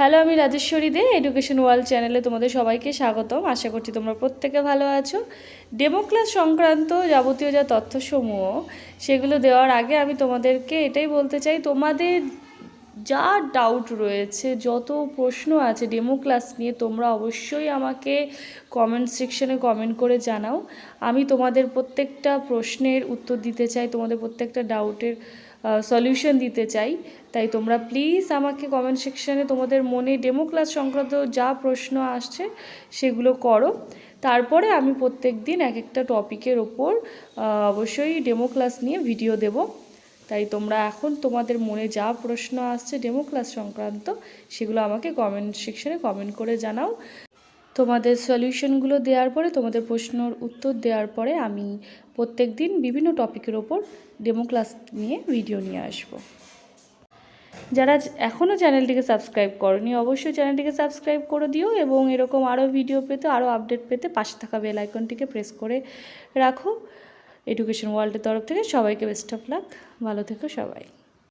Hello, আমি রাজেশ্বরী দে education world চ্যানেলে তোমাদের সবাইকে স্বাগতম। আশা করছি তোমরা প্রত্যেকে ভালো আছো। ডেমো ক্লাস সংক্রান্ত যাবতীয় যা তথ্যসমূহ, সেগুলো দেওয়ার আগে আমি তোমাদেরকে এটাই বলতে চাই, তোমাদের যা ডাউট রয়েছে, যত প্রশ্ন আছে ডেমো ক্লাস নিয়ে, তোমরা অবশ্যই আমাকে কমেন্ট সেকশনে কমেন্ট করে জানাও। আমি তোমাদের প্রত্যেকটা প্রশ্নের উত্তর দিতে চাই, তোমাদের প্রত্যেকটা ডাউটের সলিউশন দিতে চাই। তাই তোমরা প্লিজ আমাকে কমেন্ট সেকশানে তোমাদের মনে ডেমো ক্লাস সংক্রান্ত যা প্রশ্ন আসছে সেগুলো করো। তারপরে আমি প্রত্যেক দিন এক একটা টপিকের ওপর অবশ্যই ডেমো ক্লাস নিয়ে ভিডিও দেব। তাই তোমরা এখন তোমাদের মনে যা প্রশ্ন আসছে ডেমো ক্লাস সংক্রান্ত সেগুলো আমাকে কমেন্ট সেকশানে কমেন্ট করে জানাও। তোমাদের সলিউশনগুলো দেওয়ার পরে, তোমাদের প্রশ্নর উত্তর দেওয়ার পরে আমি প্রত্যেক দিন বিভিন্ন টপিকের ওপর ডেমো ক্লাস নিয়ে ভিডিও নিয়ে আসব। যারা এখনও চ্যানেলটিকে সাবস্ক্রাইব করনি, অবশ্যই চ্যানেলটিকে সাবস্ক্রাইব করে দিও এবং এরকম আরও ভিডিও পেতে আরও আপডেট পেতে পাশে থাকা বেল আইকনটিকে প্রেস করে রাখো। এডুকেশন ওয়ার্ল্ডের তরফ থেকে সবাইকে বেস্ট অফ লাক ভালো থেকো সবাই।